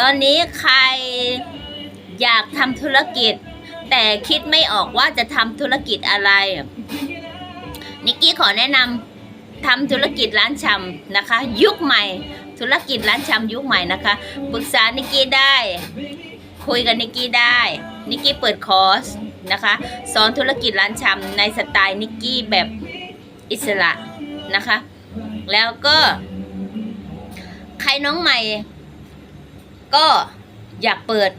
ตอนนี้ใครอยากทำธุรกิจ แต่คิดไม่ออกว่าจะทำธุรกิจอะไร นิกกี้ขอแนะนำทำธุรกิจร้านชำนะคะ ยุคใหม่ ธุรกิจร้านชำยุคใหม่นะคะปรึกษานิกกี้ได้ คุยกับนิกกี้ได้นิกกี้เปิดคอร์สนะคะ สอนธุรกิจร้านชำในสไตล์นิกกี้แบบอิสระนะคะ แล้วก็ใครน้องใหม่ ก็อยากเปิด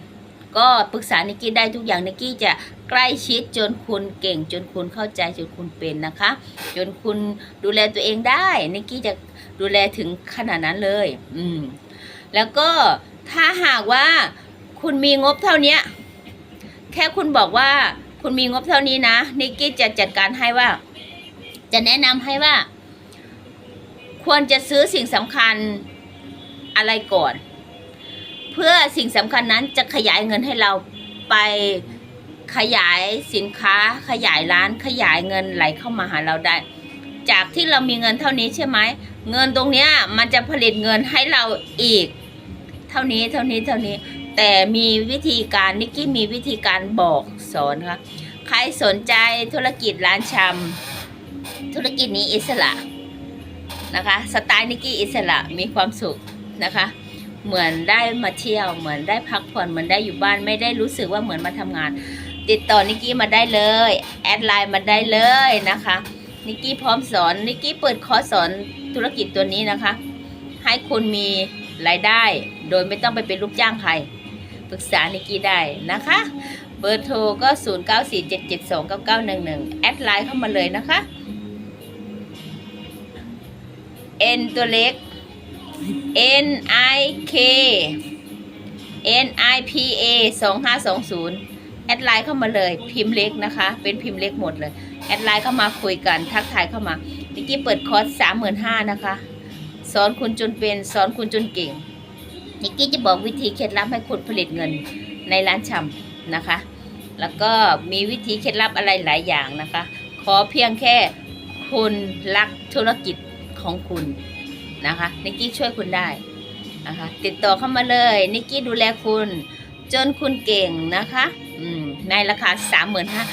ก็ปรึกษานิกกี้ได้ทุกอย่างนิกกี้จะใกล้ชิดจนคุณเก่ง จนคุณเข้าใจจนคุณเป็นนะคะ จนคุณดูแลตัวเองได้นิกกี้จะดูแลถึงขนาดนั้นเลย อืมแล้วก็ถ้าหากว่าคุณมีงบเท่านี้แค่คุณบอกว่าคุณมีงบเท่านี้นะนิกกี้จะจัดการให้ว่า จะแนะนำให้ว่า ควรจะซื้อสิ่งสำคัญอะไรก่อน เพื่อสิ่งสำคัญนั้นจะขยายเงินให้เราไปขยายสินค้าขยายร้านขยายเงินไหลเข้ามาหาเราได้ จากที่เรามีเงินเท่านี้ใช่ไหมเงินตรงเนี้ยมันจะผลิตเงินให้เราอีก เท่านี้เท่านี้เท่านี้ แต่มีวิธีการนิกกี้มีวิธีการบอกสอนค่ะใครสนใจธุรกิจร้านชำธุรกิจนี้อิสระนะคะสไตล์นิกกี้อิสระมีความสุขนะคะ เหมือนได้มาเที่ยว เหมือนได้พักผ่อน เหมือนได้อยู่บ้านไม่ได้รู้สึกว่าเหมือนมาทำงาน ติดต่อนิกกี้มาได้เลย แอดไลน์มาได้เลยนะคะนิกกี้พร้อมสอนนิกกี้เปิดคอร์สสอนธุรกิจตัวนี้นะคะ ให้คุณมีรายได้ โดยไม่ต้องไปเป็นลูกจ้างใครปรึกษานิกกี้ได้นะคะ เบอร์โทรก็ 0 9 4 7 7 2 9 9 1 1 แอดไลน์เข้ามาเลยนะคะ N ตัวเล็ก N I K N I P A 2520แอดไลน์เข้ามาเลยพิมพ์เล็กนะคะ เป็นพิมพ์เล็กหมดเลย แอดไลน์เข้ามาคุยกันทักทายเข้ามานิกกี้เปิดคอร์สสามหมื่นห้านะคะ สอนคุณจนเป็นสอนคุณจนเก่งนิกกี้จะบอกวิธีเคล็ดลับให้คุณผลิตเงินในร้านชำนะคะ แล้วก็มีวิธีเคล็ดลับอะไรหลายอย่างนะคะ ขอเพียงแค่คุณรักธุรกิจของคุณ นะคะนิกกี้ช่วยคุณได้นะคะติดต่อเข้ามาเลยนิกกี้ดูแลคุณจนคุณเก่งนะคะอืมในราคาสามหมื่นห้า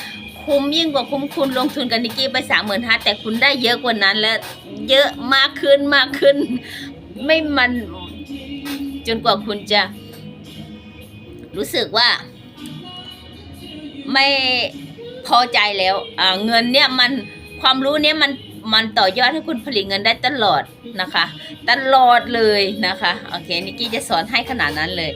คุ้มยิ่งกว่าคุ้มคุณลงทุนกับนิกกี้ไปสามหมื่นห้าแต่คุณได้เยอะกว่านั้นและเยอะมากขึ้นมากขึ้น ไม่มันจนกว่าคุณจะ รู้สึกว่า ไม่พอใจแล้วเงินเนี่ยมันความรู้เนี่ยมัน มันต่อยอดให้คุณผลิตเงินได้ตลอดนะคะ ตลอดเลยนะคะโอเคนิกกี้จะสอนให้ขนาดนั้นเลย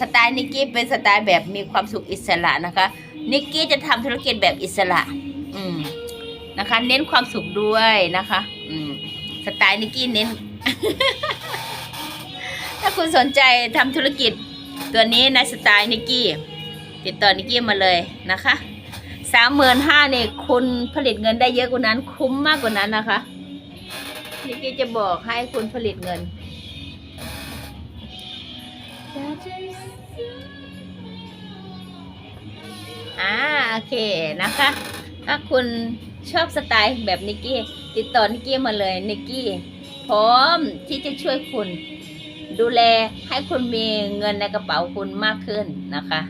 สไตล์นิกกี้เป็นสไตล์แบบมีความสุขอิสระนะคะนิกกี้จะทำธุรกิจแบบอิสระ อืมนะคะ เน้นความสุขด้วยนะคะ อืมสไตล์นิกกี้เน้น ถ้าคุณสนใจทำธุรกิจตัวนี้ในสไตล์นิกกี้ติดต่อนิกกี้มาเลยนะคะ สามหมื่นห้าเนี่ยคุณผลิตเงินได้เยอะกว่านั้น คุ้มมากกว่านั้นนะคะนิกกี้จะบอกให้คุณผลิตเงิน อ่าโอเคนะคะ ถ้าคุณชอบสไตล์แบบนิกกี้ติดต่อนิกกี้มาเลยนิกกี้พร้อมที่จะช่วยคุณ ดูแลให้คุณมีเงินในกระเป๋าคุณมากขึ้นนะคะ